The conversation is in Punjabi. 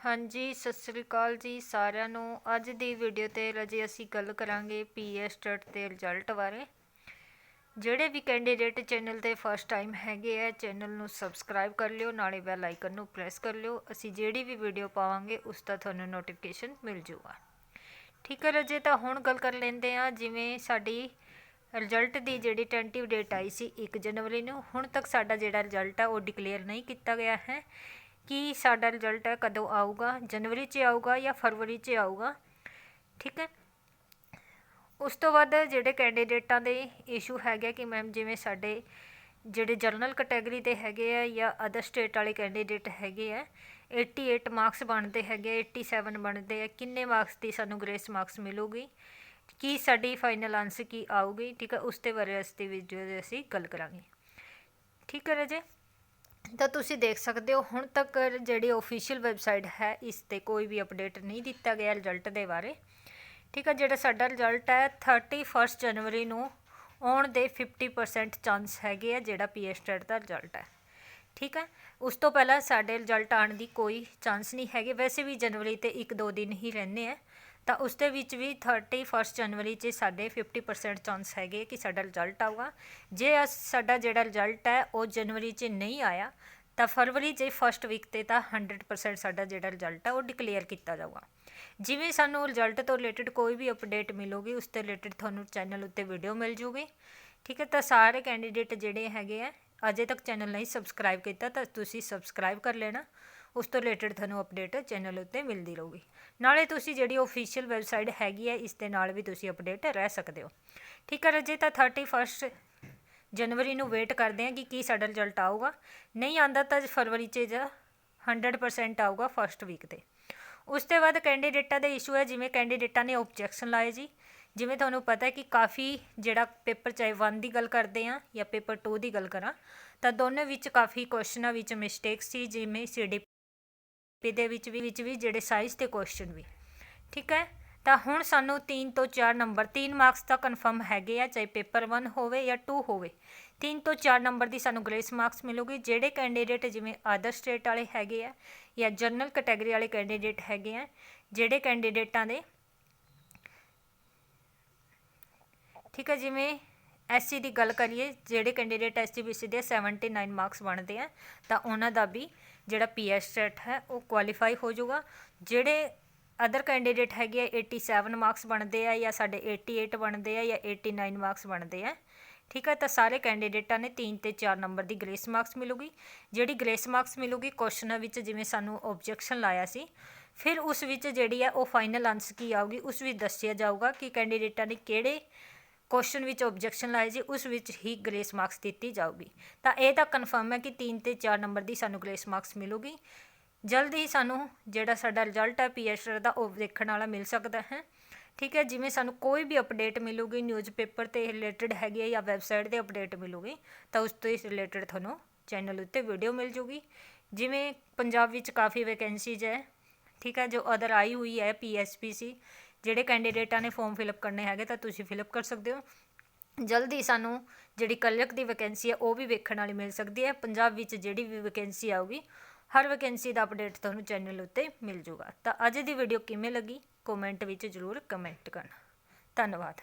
ਹਾਂਜੀ, ਸਤਿ ਸ੍ਰੀ ਅਕਾਲ ਜੀ ਸਾਰਿਆਂ ਨੂੰ। ਅੱਜ ਦੀ ਵੀਡੀਓ ਤੇ ਰਜੇ ਅਸੀਂ ਗੱਲ ਕਰਾਂਗੇ ਪੀਐਸ ਟੈਟ ਦੇ ਰਿਜ਼ਲਟ ਬਾਰੇ। ਜਿਹੜੇ ਵੀ ਕੈਂਡੀਡੇਟ ਚੈਨਲ ਤੇ ਫਸਟ ਟਾਈਮ ਹੈਗੇ ਆ ਚੈਨਲ ਨੂੰ ਸਬਸਕ੍ਰਾਈਬ ਕਰ ਲਿਓ, ਨਾਲੇ ਬੈਲ ਆਈਕਨ ਨੂੰ ਪ੍ਰੈਸ ਕਰ ਲਿਓ। ਅਸੀਂ ਜਿਹੜੀ ਵੀ ਵੀਡੀਓ ਪਾਵਾਂਗੇ, ਉਸ ਦਾ ਤੁਹਾਨੂੰ ਨੋਟੀਫਿਕੇਸ਼ਨ ਮਿਲ ਜੂਗਾ। ਠੀਕ ਹੈ ਰਜੇ, ਤਾਂ ਹੁਣ ਗੱਲ ਕਰ ਲੈਂਦੇ ਆ ਜਿਵੇਂ ਸਾਡੀ ਰਿਜ਼ਲਟ ਦੀ ਜਿਹੜੀ ਟੈਂਟਿਵ ਡੇਟ ਆਈ ਸੀ 1 ਜਨਵਰੀ ਨੂੰ, ਹੁਣ ਤੱਕ ਸਾਡਾ ਜਿਹੜਾ ਰਿਜ਼ਲਟ ਆ, ਉਹ ਡਿਕਲੇਅਰ ਨਹੀਂ ਕੀਤਾ ਗਿਆ ਹੈ। ਕਿ ਸਾਡਾ ਰਿਜ਼ਲਟ ਹੈ ਕਦੋਂ ਆਊਗਾ? ਜਨਵਰੀ 'ਚ ਆਊਗਾ ਜਾਂ ਫਰਵਰੀ 'ਚ ਆਊਗਾ? ਠੀਕ ਹੈ? ਉਸ ਤੋਂ ਬਾਅਦ ਜਿਹੜੇ ਕੈਂਡੀਡੇਟਾਂ ਦੇ ਇਸ਼ੂ ਹੈਗੇ ਕਿ ਮੈਮ ਜਿਵੇਂ ਸਾਡੇ ਜਿਹੜੇ ਜਰਨਲ ਕੈਟਾਗਰੀ ਦੇ ਹੈਗੇ ਆ ਜਾਂ ਅਦਰ ਸਟੇਟ ਵਾਲੇ ਕੈਂਡੀਡੇਟ ਹੈਗੇ ਆ 88 ਮਾਰਕਸ ਬਣਦੇ ਹੈਗੇ 87 ਬਣਦੇ ਆ, ਕਿੰਨੇ ਮਾਰਕਸ ਦੀ ਸਾਨੂੰ ਗ੍ਰੇਸ ਮਾਰਕਸ ਮਿਲੂਗੀ? ਕੀ ਸਾਡੀ ਫਾਈਨਲ ਆਨਸਰ ਕੀ ਆਊਗੀ? ਠੀਕ ਹੈ? ਉਸ ਤੇ ਬਾਰੇ ਅਸੀਂ ਦੀ ਵੀਡੀਓ ਦੇ ਅਸੀਂ ਗੱਲ ਕਰਾਂਗੇ। ਠੀਕ ਹੈ ਰਾਜੇ? ਤਾਂ ਤੁਸੀਂ ਦੇਖ ਸਕਦੇ ਹੋ, ਹੁਣ ਤੱਕ ਜਿਹੜੀ ਅਫੀਸ਼ੀਅਲ ਵੈਬਸਾਈਟ ਹੈ, ਇਸ ਤੇ ਕੋਈ ਵੀ ਅਪਡੇਟ ਨਹੀਂ ਦਿੱਤਾ ਗਿਆ ਰਿਜ਼ਲਟ ਦੇ ਬਾਰੇ। ਠੀਕ ਹੈ ਜਿਹੜਾ ਸਾਡਾ ਰਿਜ਼ਲਟ ਹੈ 31 ਜਨਵਰੀ ਨੂੰ ਆਉਣ ਦੇ 50% ਚਾਂਸ ਹੈਗੇ ਆ, ਜਿਹੜਾ ਪੀਐਸ ਟੈਟ ਦਾ ਰਿਜ਼ਲਟ ਹੈ। ਠੀਕ ਹੈ ਉਸ ਤੋਂ ਪਹਿਲਾਂ ਸਾਡੇ ਰਿਜ਼ਲਟ ਆਉਣ ਦੀ ਕੋਈ ਚਾਂਸ ਨਹੀਂ ਹੈਗੇ। ਵੈਸੇ ਵੀ ਜਨਵਰੀ ਤੇ 1-2 ਦਿਨ ਹੀ ਰਹਿੰਦੇ ਆ। ਤਾਂ ਉਸ ਦੇ ਵਿੱਚ ਵੀ 31 ਜਨਵਰੀ 'ਚ ਸਾਡੇ 50% ਚਾਂਸ ਹੈਗੇ ਕਿ ਸਾਡਾ ਰਿਜ਼ਲਟ ਆਊਗਾ। ਜੇ ਅਸ- ਸਾਡਾ ਜਿਹੜਾ ਰਿਜ਼ਲਟ ਹੈ, ਉਹ ਜਨਵਰੀ 'ਚ ਨਹੀਂ ਆਇਆ, ਤਾਂ ਫਰਵਰੀ 'ਚ ਫਸਟ ਵੀਕ ਤੇ ਤਾਂ 100% ਸਾਡਾ ਜਿਹੜਾ ਰਿਜ਼ਲਟ ਹੈ, ਉਹ ਡਿਕਲੇਅਰ ਕੀਤਾ ਜਾਊਗਾ। ਜਿਵੇਂ ਸਾਨੂੰ ਰਿਜ਼ਲਟ ਤੋਂ ਰਿਲੇਟਡ ਕੋਈ ਵੀ ਅਪਡੇਟ ਮਿਲੂਗੀ, ਉਸ ਤੇ ਰਿਲੇਟਡ ਤੁਹਾਨੂੰ ਚੈਨਲ ਉੱਤੇ ਵੀਡੀਓ ਮਿਲ ਜੂਗੀ। ਠੀਕ ਹੈ, ਤਾਂ ਸਾਰੇ ਕੈਂਡੀਡੇਟ ਜਿਹੜੇ ਹੈਗੇ ਆ, ਅਜੇ ਤੱਕ ਚੈਨਲ ਨਹੀਂ ਸਬਸਕ੍ਰਾਈਬ ਕੀਤਾ, ਤਾਂ ਤੁਸੀਂ ਸਬਸਕ੍ਰਾਈਬ ਕਰ ਲੈਣਾ। ਉਸ ਤੋਂ ਰਿਲੇਟਡ ਤੁਹਾਨੂੰ ਅਪਡੇਟ ਚੈਨਲ ਉੱਤੇ ਮਿਲਦੀ ਰਹੂਗੀ। ਨਾਲੇ ਤੁਸੀਂ ਜਿਹੜੀ ਅਫੀਸ਼ੀਅਲ ਵੈਬਸਾਈਟ ਹੈਗੀ ਹੈ, ਇਸ ਦੇ ਨਾਲ ਵੀ ਤੁਸੀਂ ਅਪਡੇਟ ਰਹਿ ਸਕਦੇ ਹੋ। ਠੀਕ ਹੈ ਰਜੇ, ਤਾਂ 31 ਜਨਵਰੀ ਨੂੰ ਵੇਟ ਕਰਦੇ ਹਾਂ ਕਿ ਕੀ ਸਾਡਾ ਰਿਜ਼ਲਟ ਆਊਗਾ। ਨਹੀਂ ਆਂਦਾ ਤਾਂ ਫਰਵਰੀ 'ਚ ਜਾਂ 100% ਆਊਗਾ ਫਸਟ ਵੀਕ ਤੇ। ਉਸ ਤੋਂ ਬਾਅਦ ਕੈਂਡੀਡੇਟਾਂ ਦੇ ਇਸ਼ੂ ਹੈ, ਜਿਵੇਂ ਕੈਂਡੀਡੇਟਾਂ ਨੇ ਆਬਜੈਕਸ਼ਨ ਲਾਏ ਜੀ। ਜਿਵੇਂ ਤੁਹਾਨੂੰ ਪਤਾ ਹੈ ਕਿ ਕਾਫੀ ਜਿਹੜਾ ਪੇਪਰ ਚਾਹੇ 1 ਦੀ ਗੱਲ ਕਰਦੇ ਆ ਜਾਂ ਪੇਪਰ 2 ਦੀ ਗੱਲ ਕਰਾਂ, ਤਾਂ ਦੋਨੇ ਵਿੱਚ ਕਾਫੀ ਕੁਐਸਚਨਾਂ ਵਿੱਚ ਮਿਸਟੇਕਸ ਸੀ, ਜਿਵੇਂ ਪੀ ਦੇ ਵਿੱਚ ਵੀ ਵਿੱਚ ਵੀ, ਜਿਹੜੇ ਸਾਈਜ਼ ਤੇ ਕੁਐਸਚਨ ਵੀ। ਠੀਕ ਹੈ? ਤਾਂ ਹੁਣ ਸਾਨੂੰ 3 ਤੋਂ 4 ਨੰਬਰ 3 ਮਾਰਕਸ ਤਾਂ ਕਨਫਰਮ ਹੈਗੇ ਆ, ਚਾਹੇ ਪੇਪਰ 1 ਹੋਵੇ ਜਾਂ 2 ਹੋਵੇ। 3 ਤੋਂ 4 ਨੰਬਰ ਦੀ ਸਾਨੂੰ ਗ੍ਰੇਸ ਮਾਰਕਸ ਮਿਲੂਗੀ, ਜਿਹੜੇ ਕੈਂਡੀਡੇਟ ਜਿਵੇਂ ਅਦਰ ਸਟੇਟ ਵਾਲੇ ਹੈਗੇ ਆ ਜਾਂ ਜਨਰਲ ਕੈਟਾਗਰੀ ਵਾਲੇ ਕੈਂਡੀਡੇਟ ਹੈਗੇ ਆ, ਜਿਹੜੇ ਕੈਂਡੀਡੇਟਾਂ ਦੇ। ਠੀਕ ਹੈ? ਜਿਵੇਂ ਐਸਸੀ ਦੀ ਗੱਲ ਕਰੀਏ, ਜਿਹੜੇ ਕੈਂਡੀਡੇਟ ਐਸਸੀ ਬੀਸੀ ਦੇ 79 ਮਾਰਕਸ ਬਣਦੇ ਆ, ਤਾਂ ਉਹਨਾਂ ਦਾ ਵੀ ਜਿਹੜਾ ਪੀਐਸ ਸੈਟ ਹੈ, ਉਹ ਕੁਆਲੀਫਾਈ ਹੋ ਜਾਊਗਾ। ਜਿਹੜੇ ਅਦਰ ਕੈਂਡੀਡੇਟ ਹੈਗੇ ਆ 87 ਮਾਰਕਸ ਬਣਦੇ ਆ ਜਾਂ ਸਾਡੇ 88 ਬਣਦੇ ਆ ਜਾਂ 89 ਮਾਰਕਸ ਬਣਦੇ ਆ, ਠੀਕ ਹੈ ਤਾਂ ਸਾਰੇ ਕੈਂਡੀਡੇਟਾਂ ਨੇ 3 ਤੇ 4 ਨੰਬਰ ਦੀ ਗ੍ਰੇਸ ਮਾਰਕਸ ਮਿਲੂਗੀ। ਜਿਹੜੀ ਗ੍ਰੇਸ ਮਾਰਕਸ ਮਿਲੂਗੀ ਕੁਐਸਚਨਾਂ ਵਿੱਚ ਜਿਵੇਂ ਸਾਨੂੰ ਆਬਜੈਕਸ਼ਨ ਲਾਇਆ ਸੀ, ਫਿਰ ਉਸ ਵਿੱਚ ਜਿਹੜੀ ਹੈ ਉਹ ਫਾਈਨਲ ਆਨਸਰ ਕੀ ਆਊਗੀ, ਉਸ ਵਿੱਚ ਦੱਸਿਆ ਜਾਊਗਾ ਕਿ ਕੈਂਡੀਡੇਟਾਂ ਨੇ ਕਿਹੜੇ ਕੁਐਸਚਨ ਵਿੱਚ ਆਬਜੈਕਸ਼ਨ ਲਾਏ ਜੀ, ਉਸ ਵਿੱਚ ਹੀ ਗ੍ਰੇਸ ਮਾਰਕਸ ਦਿੱਤੀ ਜਾਊਗੀ। ਤਾਂ ਇਹ ਤਾਂ ਕਨਫਰਮ ਹੈ ਕਿ 3 ਤੇ 4 ਨੰਬਰ ਦੀ ਸਾਨੂੰ ਗ੍ਰੇਸ ਮਾਰਕਸ ਮਿਲੂਗੀ। ਜਲਦ ਹੀ ਸਾਨੂੰ ਜਿਹੜਾ ਸਾਡਾ ਰਿਜ਼ਲਟ ਹੈ ਪੀਐਸਆਰ ਦਾ, ਉਹ ਦੇਖਣ ਵਾਲਾ ਮਿਲ ਸਕਦਾ ਹੈ। ਠੀਕ ਹੈ, ਜਿਵੇਂ ਸਾਨੂੰ ਕੋਈ ਵੀ ਅਪਡੇਟ ਮਿਲੂਗੀ ਨਿਊਜ਼ਪੇਪਰ ਤੇ ਰਿਲੇਟਡ ਹੈਗੀ ਹੈ ਜਾਂ ਵੈਬਸਾਈਟ ਤੇ ਅਪਡੇਟ ਮਿਲੂਗੀ, ਤਾਂ ਉਸ ਤੋਂ ਰਿਲੇਟਡ ਤੁਹਾਨੂੰ ਚੈਨਲ ਉੱਤੇ ਵੀਡੀਓ ਮਿਲ ਜੂਗੀ। ਜਿਵੇਂ ਪੰਜਾਬ ਵਿੱਚ ਕਾਫੀ ਵੈਕੈਂਸੀਜ਼ ਹੈ, ਠੀਕ ਹੈ, ਜੋ ਅਦਰ ਆਈ ਹੋਈ ਹੈ ਪੀਐਸਪੀਸੀ ਜਿਹੜੇ ਕੈਂਡੀਡੇਟਾਂ ਨੇ ਫਾਰਮ ਫਿਲਅਪ ਕਰਨੇ ਹੈਗੇ, ਤਾਂ ਤੁਸੀਂ ਫਿਲਅਪ ਕਰ ਸਕਦੇ ਹੋ। ਜਲਦੀ ਸਾਨੂੰ ਜਿਹੜੀ ਕਲਰਕ ਦੀ ਵੈਕੈਂਸੀ ਹੈ, ਉਹ ਵੀ ਵੇਖਣ ਵਾਲੀ ਮਿਲ ਸਕਦੀ ਹੈ। ਪੰਜਾਬ ਵਿੱਚ ਜਿਹੜੀ ਵੀ ਵੈਕੈਂਸੀ ਆਊਗੀ, ਹਰ ਵੈਕੈਂਸੀ ਦਾ ਅਪਡੇਟ ਤੁਹਾਨੂੰ ਚੈਨਲ ਉੱਤੇ ਮਿਲ ਜੂਗਾ ਤਾਂ ਅੱਜ ਦੀ ਵੀਡੀਓ ਕਿਵੇਂ ਲੱਗੀ? ਕਮੈਂਟ ਵਿੱਚ ਜ਼ਰੂਰ ਕਮੈਂਟ ਕਰਨਾ। ਧੰਨਵਾਦ।